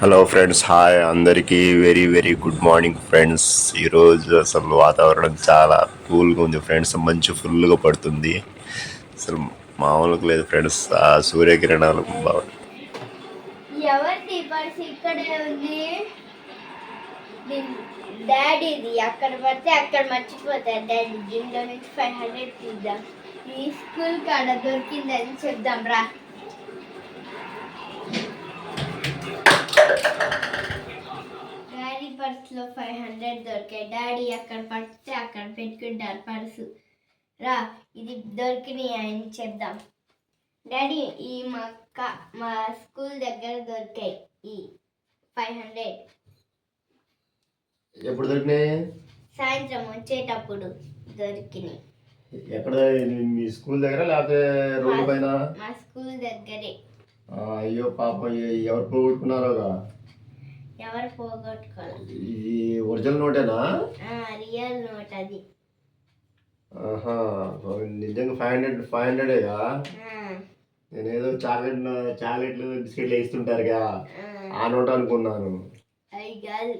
Hello friends hi అందరికీ very very good morning friends ఈరోజు అసలు వాతావరణం చాలా కూల్గా ఉంది ఫ్రెండ్స్ మంచు ఫుల్గా పడుతుంది. అసలు మామూలుగా లేదు ఫ్రెండ్స్ ఆ సూర్యకిరణాలు బాగా డాడీది అక్కడ పడితే అక్కడ మర్చిపోతారు డాడీ దీంట్లో నుంచి ఫైవ్ హండ్రెడ్ తీద్దాం. ఈ స్కూల్ కాడ దొరికిందని చెప్దాం రా. హండ్రెడ్ దొరికాయి డాడీ అక్కడ పడితే అక్కడ పెట్టుకుంటారు పర్సు. రా ఇది దొరికినాయి అని చెప్దాం. డాడీ ఈ మా క మా స్కూల్ దగ్గర దొరికాయి ఈ ఫైవ్ హండ్రెడ్. ఎప్పుడు దొరికినాయి? సాయంత్రం వచ్చేటప్పుడు దొరికినాయి. ఎక్కడ మీ స్కూల్ దగ్గర లేకపోతే రోడ్డు పైన? మా స్కూల్ దగ్గరే. అయ్యో పాపం ఎవరు పోగొట్టుకున్నారోగా? ఎవరు పోగొట్టుకోవాలి ఇది ఒరిజినల్ నోటేనా? రియల్ నోట్ అది. ఆహా నిజంగా ఫైవ్ హండ్రెడ్ ఫైవ్ హండ్రెడేగా ఆ, నేనేదో చాక్లెట్ చాక్లెట్లు బిస్కెట్లు వేస్తుంటారుగా. ఆ, ఆ నోట్ అనుకున్నాను. కాదు.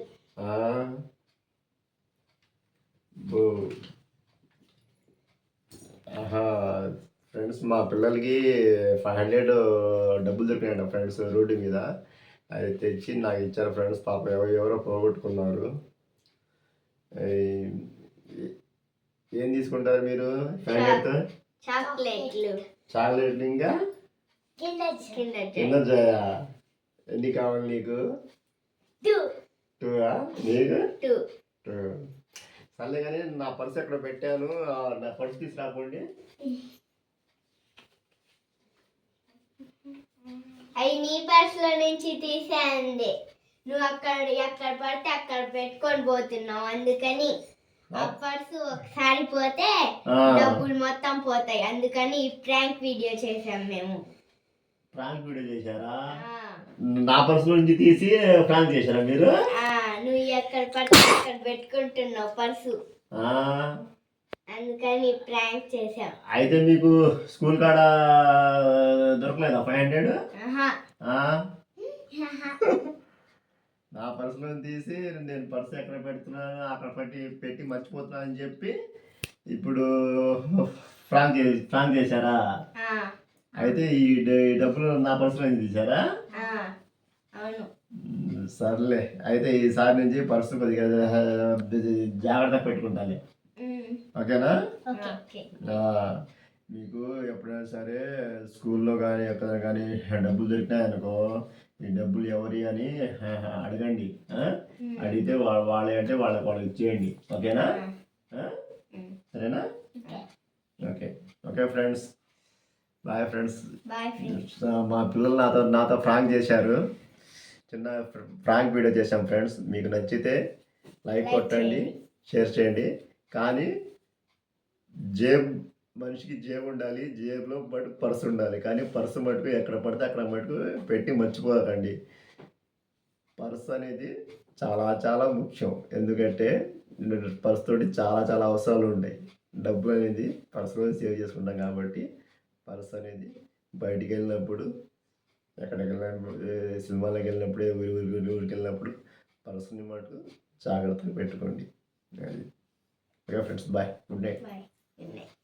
ఫ్రెండ్స్ మా పిల్లలకి ఫైవ్ హండ్రెడ్ డబ్బులు దొరికినాయంట ఫ్రెండ్స్ రోడ్డు మీద. అది తెచ్చి నాకు ఇచ్చారు ఫ్రెండ్స్. పాప ఎవరో ఎవరో పోగొట్టుకున్నారు ఏం తీసుకుంటారు మీరు? చాక్లెట్లు. చాక్లెట్ ఇంకా? కింద కింద జాయా. ఎన్ని కావాలి నీకు? టూ. టూవా నీకు? టూ. టూ. సర్లే కానీ నా పర్స్ ఎక్కడ పెట్టాను? నా పర్స్ తీసుకురాకండి అవి నీ పర్సులో నుంచి తీసేయండి. నువ్వు అక్కడ ఎక్కడ పడితే అక్కడ పెట్టుకొని పోతున్నావు అందుకని. ఆ పర్సు ఒకసారి పోతే డబ్బులు మొత్తం పోతాయి. అందుకని ఈ ప్రాంక్ వీడియో చేసాం మేము. ప్రాంక్ వీడియో చేశారా? నా పర్స్ నుంచి తీసి ప్రాంక్ చేశారా మీరు? నువ్వు ఎక్కడ పడితే అక్కడ పెట్టుకుంటున్నావు పర్సు. అందుకని ప్రాంక్ చేసాం అయితే మీకు స్కూల్ కాడ దొరకలేదా ఫైవ్ హండ్రెడ్ నా పర్సులో తీసి నేను పర్స్ ఎక్కడ పెడుతున్నాను అక్కడ పెట్టి పెట్టి మర్చిపోతున్నాను అని చెప్పి ఇప్పుడు ఫ్రాంక్ ఫ్రాంక్ చేశారా? అయితే ఈ డబ్బులు నా పర్సులో మ్, సర్లే. అయితే ఈసారి నుంచి పర్సు కొద్దిగా జాగ్రత్తగా పెట్టుకుంటాను ఓకేనా? మీకు ఎప్పుడైనా సరే స్కూల్లో కానీ ఎక్కడ కానీ డబ్బులు దొరికినాయనుకో ఈ డబ్బులు ఎవరి అని అడగండి. అడిగితే వాళ్ళే అంటే వాళ్ళకి వాళ్ళకి ఇచ్చేయండి. ఓకేనా? సరేనా? Okay. Okay. Friends. Bye friends. మా పిల్లలు నాతో నాతో ఫ్రాంక్ చేశారు. చిన్న ఫ్రాంక్ వీడియో చేశాం ఫ్రెండ్స్. మీకు నచ్చితే లైక్ కొట్టండి. షేర్ చేయండి. కానీ జేబ్ మనిషికి జేబు ఉండాలి జేబులో బట్ పర్స్ ఉండాలి. కానీ పర్సు మటుకు ఎక్కడ పడితే అక్కడ మటుకు పెట్టి మర్చిపోకండి. పర్స్ అనేది చాలా చాలా ముఖ్యం. ఎందుకంటే పర్స్ తోటి చాలా చాలా అవసరాలు ఉంటాయి. డబ్బులు అనేది పర్సులో సేవ్ చేసుకుంటాం కాబట్టి పర్స్ అనేది బయటికి వెళ్ళినప్పుడు ఎక్కడికి వెళ్ళినప్పుడు సినిమాలకు వెళ్ళినప్పుడు ఊరి ఊరి ఊరికి వెళ్ళినప్పుడు పర్సుని మటుకు జాగ్రత్తగా పెట్టుకోండి. అది. Okay friends bye. Good night. Good night.